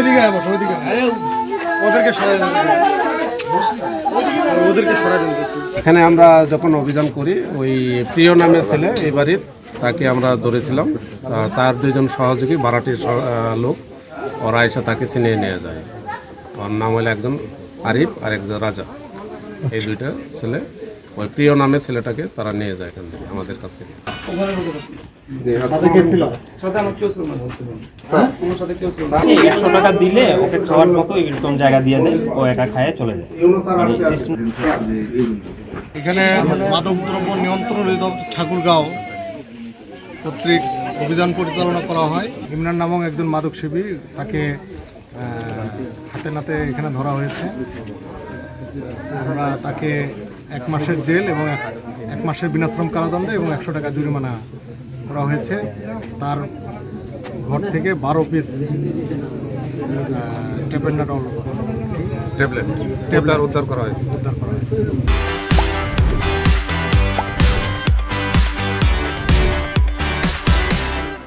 ওইদিকে বসো, ওইদিকে ওদেরকে সরাই ওদেরকে সরাই এখানে আমরা যখন অভিযান করি, ওই প্রিয় নামে ছেলে এই বাড়ির, তাকে আমরা ধরেছিলাম। তার দুইজন সহযোগী ভাড়াটির লোক। ওরা এসে তাকে চিনিয়ে নিয়ে যায়। ওর নাম হলো একজন আরিফ আর একজন রাজা। এই দুইটা ছেলে। ওই প্রিয় নামে ছেলেটাকে তারা নিয়ে যায় এখান থেকে আমাদের কাছ থেকে। একশো টাকা দিলে ওকে খাওয়ার মতো এরকম জায়গা দিয়ে দেয় ও একা খায় চলে যায়। মানে এখানে মাদক দ্রব্য নিয়ন্ত্রণ অধিদপ্তর ঠাকুরগাঁও কর্তৃক অভিযান পরিচালনা করা হয়। ইমরান নামক একজন মাদক সেবী তাকে হাতে নাতে এখানে ধরা হয়েছে। আমরা তাকে এক মাসের জেল এবং এক মাসের বিনাশ্রম কারাদণ্ড এবং একশো টাকা জরিমানা করা হয়েছে। তার ঘর থেকে বারো পিস ট্যাবলেট ট্যাবলেট। উদ্ধার করা হয়েছে। উদ্ধার করা হয়েছে।